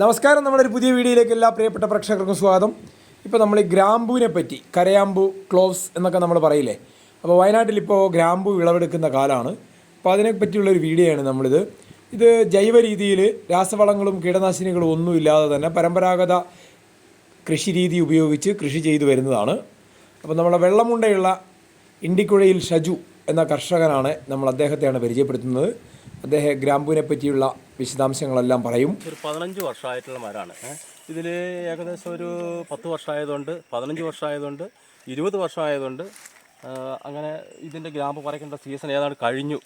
നമസ്കാരം. നമ്മുടെ ഒരു പുതിയ വീഡിയോയിലേക്ക് എല്ലാ പ്രിയപ്പെട്ട പ്രേക്ഷകർക്കും സ്വാഗതം. ഇപ്പോൾ നമ്മൾ ഈ ഗ്രാമ്പൂവിനെ പറ്റി കരയാമ്പു ക്ലോവ്സ് എന്നൊക്കെ നമ്മൾ പറയില്ലേ? അപ്പോൾ വയനാട്ടിൽ ഇപ്പോൾ ഗ്രാമ്പു വിളവെടുക്കുന്ന കാലമാണ്. അപ്പോൾ അതിനെ പറ്റിയുള്ള ഒരു വീഡിയോയാണ് നമ്മളിത്. ഇത് ജൈവ രീതിയിൽ രാസവളങ്ങളും കീടനാശിനികളും ഒന്നും ഇല്ലാതെ തന്നെ പരമ്പരാഗത കൃഷി രീതി ഉപയോഗിച്ച് കൃഷി ചെയ്തു വരുന്നതാണ്. അപ്പോൾ നമ്മളെ വെള്ളമുണ്ടയുള്ള ഇണ്ടിക്കുഴയിൽ ഷജു എന്ന കർഷകനാണ് നമ്മൾ അദ്ദേഹത്തെയാണ് പരിചയപ്പെടുത്തുന്നത്. അദ്ദേഹം ഗ്രാമ്പൂവിനെ പറ്റിയുള്ള വിശദാംശങ്ങളെല്ലാം പറയും. ഒരു പതിനഞ്ച് വർഷമായിട്ടുള്ള മരമാണ്. ഇതിൽ ഏകദേശം ഒരു പത്ത് വർഷമായതുകൊണ്ട് പതിനഞ്ച് വർഷമായതുകൊണ്ട് ഇരുപത് വർഷമായതുകൊണ്ട് അങ്ങനെ ഇതിന്റെ ഗ്രാമ്പ് പറിക്കേണ്ട സീസൺ ഏതാണ് കഴിഞ്ഞു.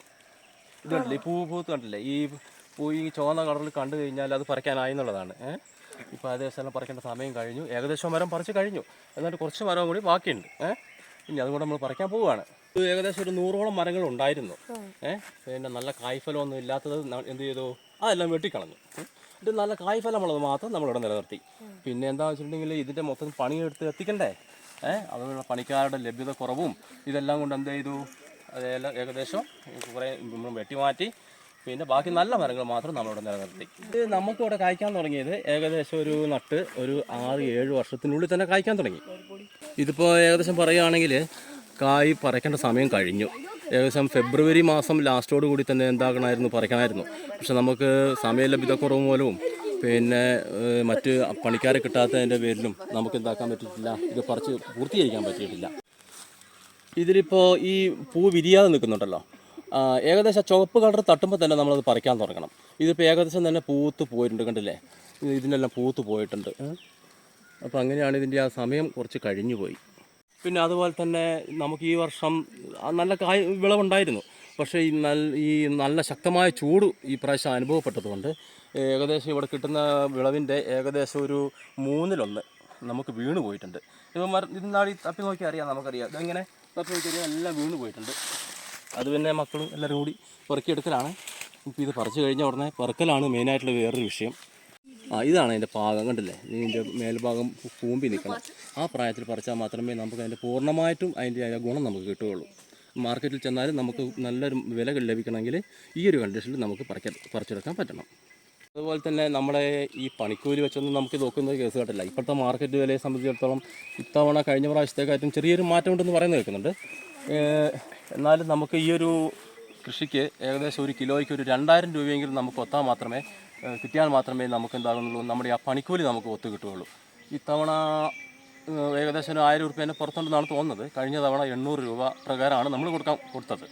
ഇത് കണ്ടില്ലേ? ഈ പൂ പൂത്ത് കണ്ടില്ലേ? ഈ പൂ ഈ ചുവന്ന കളറിൽ കണ്ടു കഴിഞ്ഞാൽ അത് പറിക്കാനായി എന്നുള്ളതാണ്. ഇപ്പോൾ അതേ സ്ഥലം പറിക്കേണ്ട സമയം കഴിഞ്ഞു. ഏകദേശം മരം പറിച്ച് കഴിഞ്ഞു. എന്നിട്ട് കുറച്ച് മരം കൂടി ബാക്കിയുണ്ട്. ഇനി അതുകൊണ്ട് നമ്മൾ പറിക്കാൻ പോവുകയാണ്. ഏകദേശം ഒരു നൂറോളം മരങ്ങൾ ഉണ്ടായിരുന്നു. ഏഹ് പിന്നെ നല്ല കായ്ഫലമൊന്നും ഇല്ലാത്തത് എന്ത് ചെയ്തു? അതെല്ലാം വെട്ടിക്കളഞ്ഞു. എന്നിട്ട് നല്ല കായ്ഫലമുള്ളത് മാത്രം നമ്മളിവിടെ നിലനിർത്തി. പിന്നെ എന്താ വെച്ചിട്ടുണ്ടെങ്കിൽ ഇതിന്റെ മൊത്തം പണിയെടുത്ത് എത്തിക്കണ്ടേ? ഏഹ് അതുപോലെ പണിക്കാരുടെ ലഭ്യത കുറവും ഇതെല്ലാം കൊണ്ട് എന്ത് ചെയ്തു? അതെല്ലാം ഏകദേശം കുറേ വെട്ടി മാറ്റി പിന്നെ ബാക്കി നല്ല മരങ്ങൾ മാത്രം നമ്മളിവിടെ നിലനിർത്തി. ഇത് നമുക്കിവിടെ കായ്ക്കാൻ തുടങ്ങിയത് ഏകദേശം ഒരു നട്ട് ഒരു ആറ് ഏഴ് വർഷത്തിനുള്ളിൽ തന്നെ കായ്ക്കാൻ തുടങ്ങി. ഇതിപ്പോൾ ഏകദേശം പറയുകയാണെങ്കിൽ കായ് പറിക്കേണ്ട സമയം കഴിഞ്ഞു. ഏകദേശം ഫെബ്രുവരി മാസം ലാസ്റ്റോട് കൂടി തന്നെ എന്താക്കണമായിരുന്നു പറിക്കണമായിരുന്നു. പക്ഷെ നമുക്ക് സമയ ലഭ്യതക്കുറവ് മൂലവും പിന്നെ മറ്റ് പണിക്കാരെ കിട്ടാത്തതിന്റെ പേരിലും നമുക്ക് എന്താക്കാൻ പറ്റിയിട്ടില്ല. ഇത് പറിച്ച് പൂർത്തീകരിക്കാൻ പറ്റിയിട്ടില്ല. ഇതിലിപ്പോൾ ഈ പൂ വിരിയാതെ നിൽക്കുന്നുണ്ടല്ലോ. ഏകദേശം ചുവപ്പ് കളർ തട്ടുമ്പോൾ തന്നെ നമ്മളത് പറിക്കാൻ തുടങ്ങണം. ഇതിപ്പോൾ ഏകദേശം തന്നെ പൂത്ത് പോയിട്ടുണ്ട് കണ്ടില്ലേ? ഇതിനെല്ലാം പൂത്ത് പോയിട്ടുണ്ട്. അപ്പോൾ അങ്ങനെയാണ് ഇതിന്റെ ആ സമയം കുറച്ച് കഴിഞ്ഞു പോയി പിന്നെ അതുപോലെ തന്നെ നമുക്ക് ഈ വർഷം നല്ല കായ് വിളവുണ്ടായിരുന്നു. പക്ഷേ ഈ നല്ല ഈ നല്ല ശക്തമായ ചൂട് ഈ പ്രാവശ്യം അനുഭവപ്പെട്ടതുകൊണ്ട് ഏകദേശം ഇവിടെ കിട്ടുന്ന വിളവിന്റെ ഏകദേശം ഒരു മൂന്നിലൊന്ന് നമുക്ക് വീണ് പോയിട്ടുണ്ട്. ഇപ്പോൾ മര ഇതിനാടി തപ്പി നോക്കി അറിയാം നമുക്കറിയാം. ഇതെങ്ങനെ തപ്പി നോക്കി അറിയാം എല്ലാം വീണ് പോയിട്ടുണ്ട്. അത് പിന്നെ മക്കളും എല്ലാവരും കൂടി പെറുക്കിയെടുക്കലാണ്. ഇപ്പോൾ ഇത് പറിച്ചു കഴിഞ്ഞ ഉടനെ പെറുക്കലാണ് മെയിനായിട്ടുള്ള വേറൊരു വിഷയം. ആ ഇതാണ് അതിന്റെ പാകം കണ്ടില്ലേ? ഇതിന്റെ മേൽഭാഗം കൂമ്പി നിൽക്കണം. ആ പ്രായത്തിൽ പറിച്ചാൽ മാത്രമേ നമുക്ക് അതിന്റെ പൂർണമായിട്ടും അതിന്റെ ഗുണം നമുക്ക് കിട്ടുകയുള്ളൂ. മാർക്കറ്റിൽ ചെന്നാലും നമുക്ക് നല്ലൊരു വില ലഭിക്കണമെങ്കിൽ ഈ ഒരു കണ്ടീഷനിൽ നമുക്ക് പറിച്ചെടുക്കാൻ പറ്റണം. അതുപോലെ തന്നെ നമ്മളെ ഈ പണിക്കൂലി വെച്ചൊന്നും നമുക്ക് നോക്കുന്ന കേസ് കേട്ടില്ല ഇപ്പോഴത്തെ മാർക്കറ്റ് വിലയെ സംബന്ധിച്ചിടത്തോളം ഇത്തവണ കഴിഞ്ഞ പ്രാവശ്യത്തേക്കായിട്ടും ചെറിയൊരു മാറ്റമുണ്ടെന്ന് പറയുന്നത് കേൾക്കുന്നുണ്ട്. എന്നാലും നമുക്ക് ഈ ഒരു കൃഷിക്ക് ഏകദേശം ഒരു കിലോയ്ക്ക് ഒരു രണ്ടായിരം രൂപയെങ്കിലും നമുക്ക് ഒത്താൽ മാത്രമേ കിട്ടിയാൽ മാത്രമേ നമുക്ക് എന്താകുന്നുള്ളൂ നമ്മുടെ ആ പണിക്കൂലി നമുക്ക് ഒത്തു കിട്ടുകയുള്ളൂ ഇത്തവണ ഏകദേശം ഒരു ആയിരം രൂപേനെ പുറത്തുണ്ടെന്നാണ് തോന്നുന്നത്. കഴിഞ്ഞ തവണ എണ്ണൂറ് രൂപ പ്രകാരമാണ് നമ്മൾ കൊടുക്കാൻ കൊടുത്തത്.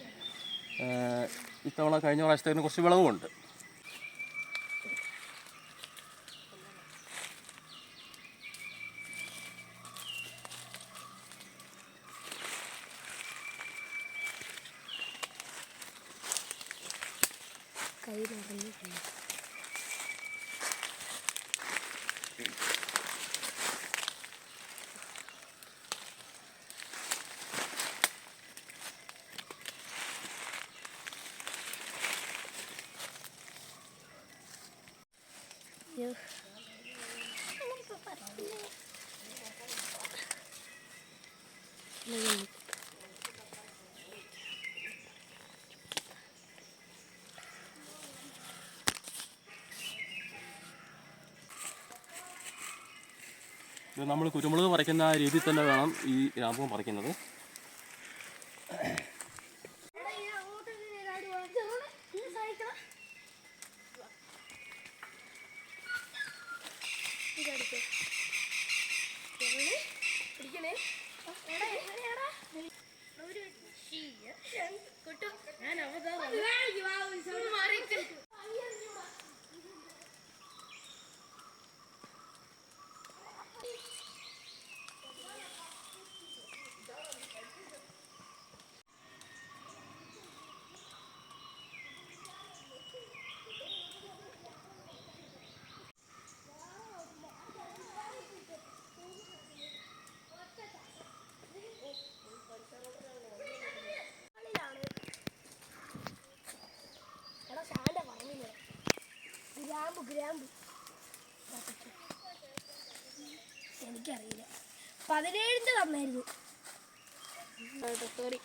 ഇത്തവണ കഴിഞ്ഞ പ്രാവശ്യത്തേക്കിന് കുറച്ച് വിളവുമുണ്ട്. നമ്മൾ കുരുമുളക് പറിക്കുന്ന രീതിയിൽ തന്നെ വേണം ഈ ഗ്രാമ്പും പറിക്കുന്നത്. ഗ്രാമ്പ്. ഗ്രാമ്പു എനിക്കറിയില്ല. പതിനേഴിന്റെ തന്നായിരുന്നു. സോറി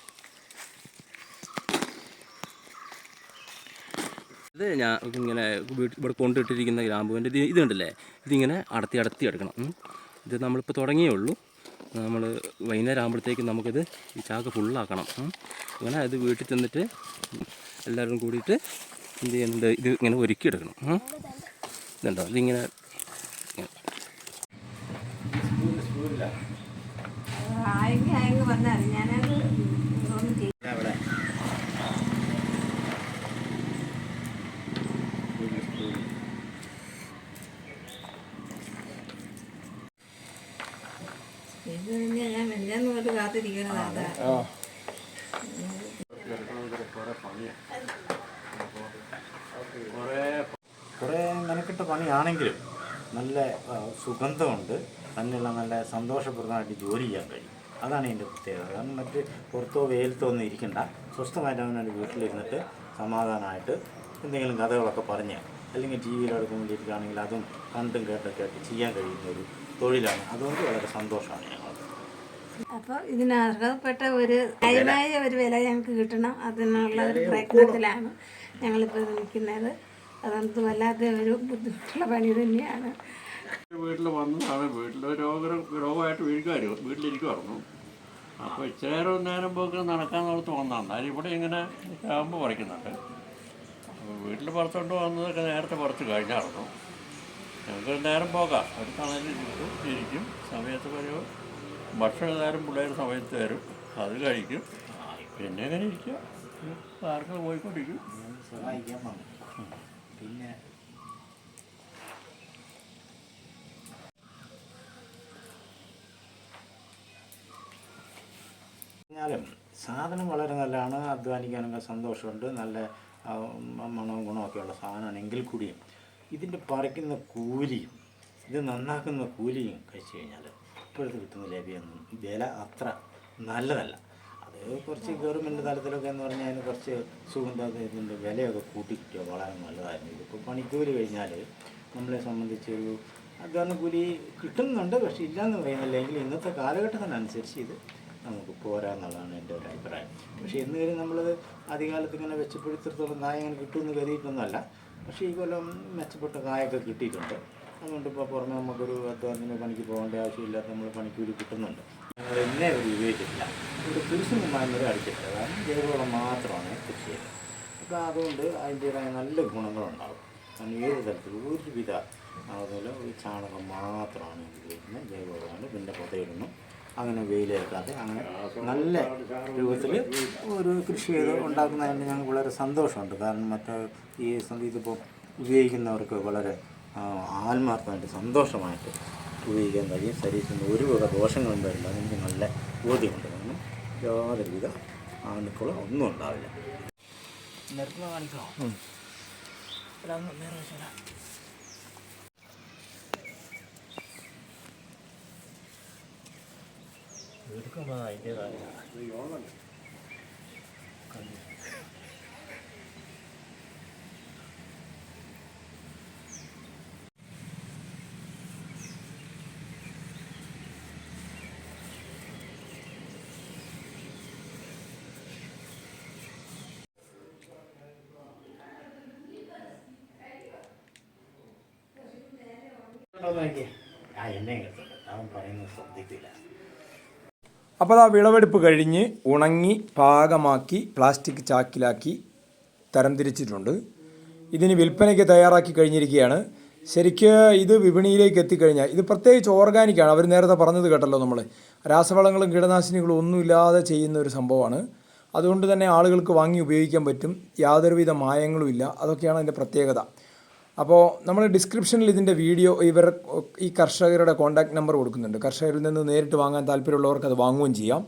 ഇത് ഞാൻ ഇങ്ങനെ ഇവിടെ കൊണ്ടിട്ടിരിക്കുന്ന ഗ്രാമ്പുവിന്റെ ഇത് ഇതുണ്ടല്ലേ? ഇതിങ്ങനെ അടത്തി അടത്തി എടുക്കണം. ഉം. ഇത് നമ്മളിപ്പോൾ തുടങ്ങിയേ ഉള്ളൂ. നമ്മൾ വൈകുന്നേരം ആകുമ്പോഴത്തേക്കും നമുക്കിത് ഈ ചാക്ക് ഫുള്ളാക്കണം. അങ്ങനെ ഇത് വീട്ടിൽ ചെന്നിട്ട് എല്ലാവരും കൂടിയിട്ട് എന്ത് ചെയ്യുന്നുണ്ട്? ഇത് ഇങ്ങനെ ഒരുക്കി എടുക്കണം. ഇതുണ്ടോ? ഇതിങ്ങനെ ഇത് ഞാൻ മെല്ലാന്ന് കൊണ്ട് കാത്തിരിക്കണത് അതാ കുറേ കുറേ മെനക്കെട്ട പണിയാണെങ്കിലും നല്ല സുഗന്ധമുണ്ട്. തന്നെയുള്ള നല്ല സന്തോഷപ്രദമായിട്ട് ജോലി ചെയ്യാൻ കഴിയും. അതാണ് എന്റെ പ്രത്യേകത. കാരണം മറ്റ് പുറത്തോ വെയിലത്തോ ഒന്നും ഇരിക്കണ്ട. സ്വസ്ഥമായിട്ട് അവനവന്റെ വീട്ടിലിരുന്നിട്ട് സമാധാനമായിട്ട് എന്തെങ്കിലും കഥകളൊക്കെ പറഞ്ഞ് അല്ലെങ്കിൽ ടി വിയിലടക്കം വേണ്ടിയിരിക്കുകയാണെങ്കിൽ അതും കണ്ടും കേട്ടൊക്കെ ആയിട്ട് ചെയ്യാൻ കഴിയുന്ന ഒരു തൊഴിലാണ്. അതുകൊണ്ട് വളരെ സന്തോഷമാണ് ഞങ്ങൾ അപ്പോൾ ഇതിന് അർഹതപ്പെട്ട ഒരു ന്യായമായ ഒരു വില ഞങ്ങൾക്ക് കിട്ടണം. അതിനുള്ള ഒരു പ്രയത്നത്തിലാണ് ഞങ്ങളിപ്പോൾ നിൽക്കുന്നത്. അതൊന്നും വല്ലാത്ത ഒരു ബുദ്ധിമുട്ടുള്ള പണി തന്നെയാണ്. വീട്ടിൽ വന്നതാണ് വീട്ടിൽ രോഗ രോഗമായിട്ട് വീഴുകാര്. വീട്ടിലിരിക്കുമായിരുന്നു അപ്പോൾ ഇച്ചിരി നേരം പോക്ക് നടക്കാന്നോർത്ത് വന്നതാണ് എന്നാലും ഇവിടെ ഇങ്ങനെ കാമ്പ് പറിക്കുന്നുണ്ട്. അപ്പോൾ വീട്ടിൽ പറിച്ചുകൊണ്ട് വന്നതൊക്കെ നേരത്തെ പറിച്ച് കഴിഞ്ഞായിരുന്നു. ഞങ്ങൾക്ക് നേരം പോകാം. ഒരു തണലിൽ ഇരിക്കും. സമയത്ത് ഒരു ഭക്ഷണം പിള്ളേരുടെ പിള്ളേർ സമയത്ത് വരും. അത് കഴിക്കും. പിന്നെ എങ്ങനെ ഇരിക്കുക. പാർക്കിൽ പോയിക്കൊണ്ടിരിക്കും. സഹായിക്കാൻ വന്നു പിന്നെ പറഞ്ഞാലും സാധനം വളരെ നല്ലതാണ്. അധ്വാനിക്കാനൊക്കെ സന്തോഷമുണ്ട്. നല്ല മണവും ഗുണമൊക്കെ ഗുണമൊക്കെയുള്ള സാധനമാണ്. എങ്കിൽ കൂടിയും ഇതിന്റെ പറിക്കുന്ന കൂലിയും ഇത് നന്നാക്കുന്ന കൂലിയും കഴിച്ചു കഴിഞ്ഞാൽ ഇപ്പോഴത്തെ കിട്ടുന്ന ലഭ്യമൊന്നും വില അത്ര നല്ലതല്ല. അത് കുറച്ച് ഗവൺമെന്റ് തലത്തിലൊക്കെ എന്ന് പറഞ്ഞാൽ അതിന് കുറച്ച് സുഗന്ധ ഇതിന്റെ വിലയൊക്കെ കൂട്ടി കിട്ടിയോ വളരെ നല്ലതായിരുന്നു. ഇതിപ്പോൾ പണിക്കൂലി കഴിഞ്ഞാൽ നമ്മളെ സംബന്ധിച്ച് ഒരു കിട്ടുന്നുണ്ട്. പക്ഷേ ഇല്ലയെന്ന് പറയുന്നില്ല. എങ്കിൽ ഇന്നത്തെ കാലഘട്ടത്തിനനുസരിച്ച് ഇത് നമുക്ക് പോരാ എന്നുള്ളതാണ് എന്റെ ഒരു അഭിപ്രായം. പക്ഷേ എന്ന് കരുതി നമ്മളത് ആദ്യകാലത്ത് ഇങ്ങനെ വെച്ചപ്പെടുത്തിടത്തോളം കായ കിട്ടുമെന്ന് കരുതിയിട്ടൊന്നുമല്ല. പക്ഷേ ഈ കൊല്ലം മെച്ചപ്പെട്ട കായൊക്കെ കിട്ടിയിട്ടുണ്ട്. അതുകൊണ്ട് ഇപ്പോൾ പുറമെ നമുക്കൊരു അധ്വാനത്തിന് പണിക്ക് പോകേണ്ട ആവശ്യമില്ലാത്ത നമ്മൾ പണിക്കൂലി കിട്ടുന്നുണ്ട്. ഞങ്ങൾ എന്നെ ഒരു ഉപയോഗിച്ചിട്ടില്ല ഒരു കൃഷി മുമ്പായി അടിച്ചിട്ടില്ല. കാരണം ജൈവവളം മാത്രമാണ് കൃഷി ചെയ്യുന്നത് അപ്പോൾ അതുകൊണ്ട് അതിന്റേതായ നല്ല ഗുണങ്ങളുണ്ടാകും കാരണം ഏത് തരത്തിലും ഒരുവിധ അതുപോലെ ഒരു ചാണകം മാത്രമാണ് ഉപയോഗിക്കുന്നത്. ജൈവവളമാണ്. പിന്നെ പുതയിടുന്നു. അങ്ങനെ വെയിലേക്കാതെ അങ്ങനെ നല്ല രൂപത്തിൽ ഒരു കൃഷി ചെയ്ത് ഉണ്ടാക്കുന്നതിന് ഞങ്ങൾക്ക് വളരെ സന്തോഷമുണ്ട്. കാരണം മറ്റേ ഈ ഇതിപ്പോൾ ഉപയോഗിക്കുന്നവർക്ക് വളരെ ആത്മാർത്ഥമായിട്ട് സന്തോഷമായിട്ട് ഉപയോഗിക്കാൻ കഴിയും. ശരീരത്തിന് ഒരു വക ദോഷങ്ങളും വരില്ല. അതെനിക്ക് നല്ല ബോധ്യമുണ്ട്. കാരണം യാതൊരുവിധ ആണുക്കളോ ഒന്നും ഉണ്ടാവില്ല. നിരത്തുന്ന കാര്യമാണ് നേരെ അപ്പോൾ ആ വിളവെടുപ്പ് കഴിഞ്ഞ് ഉണങ്ങി പാകമാക്കി പ്ലാസ്റ്റിക് ചാക്കിലാക്കി തരംതിരിച്ചിട്ടുണ്ട്. ഇതിന് വിൽപ്പനയ്ക്ക് തയ്യാറാക്കി കഴിഞ്ഞിരിക്കുകയാണ്. ശരിക്ക് ഇത് വിപണിയിലേക്ക് എത്തിക്കഴിഞ്ഞാൽ ഇത് പ്രത്യേകിച്ച് ഓർഗാനിക്കാണ് അവർ നേരത്തെ പറഞ്ഞത് കേട്ടല്ലോ നമ്മൾ രാസവളങ്ങളും കീടനാശിനികളും ഒന്നുമില്ലാതെ ചെയ്യുന്ന ഒരു സംഭവമാണ്. അതുകൊണ്ട് തന്നെ ആളുകൾക്ക് വാങ്ങി ഉപയോഗിക്കാൻ പറ്റും. യാതൊരുവിധ മായങ്ങളും ഇല്ല. അതൊക്കെയാണ് അതിന്റെ പ്രത്യേകത. അപ്പോൾ നമ്മൾ ഡിസ്ക്രിപ്ഷനിൽ ഇതിന്റെ വീഡിയോ ഇവർ ഈ കർഷകരുടെ കോൺടാക്ട് നമ്പർ കൊടുക്കുന്നുണ്ട്. കർഷകരിൽ നിന്ന് നേരിട്ട് വാങ്ങാൻ താല്പര്യമുള്ളവർക്ക് അത് വാങ്ങുകയും ചെയ്യാം.